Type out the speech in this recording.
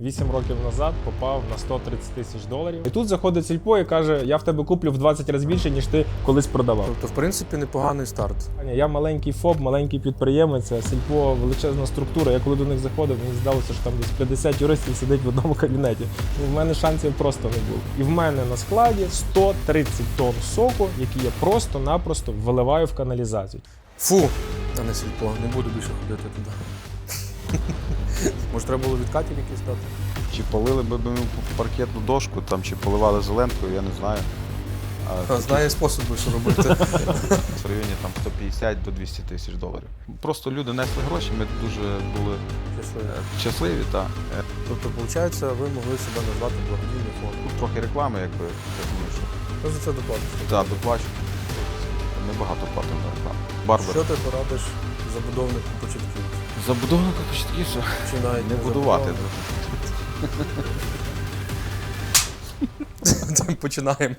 8 років назад попав на 130 тисяч доларів. І тут заходить сільпо і каже: я в тебе куплю в 20 разів більше, ніж ти колись продавав. Тобто, в принципі, непоганий старт. Аня, Я маленький ФОП, маленький підприємець, а сільпо величезна структура. Я коли до них заходив, мені здалося, що там десь 50 юристів сидить в одному кабінеті. Ну, в мене шансів просто не було. І в мене на складі 130 тонн соку, які я просто-напросто виливаю в каналізацію. Фу, а не сільпо, не буду більше ходити туди. Може, треба було відкатів якісь дати? Чи полили би ми паркетну дошку, там, чи поливали зеленкою, я не знаю. А А, знає способи, що робити. в районі там 150 до 200 тисяч доларів. Просто люди несли гроші, ми дуже були Щасливо. е, щасливі. Та. Е, Тобто, виходить, ви могли себе назвати благодійний фонд. Тут трохи реклами, якби я думаю, що Що за це доплатиш? да, доплачу. Ми багато платимо на рекламу. Барбер. Що ти порадиш забудовнику початків. Забудовника початківця Чи навіть не будувати. Починаємо.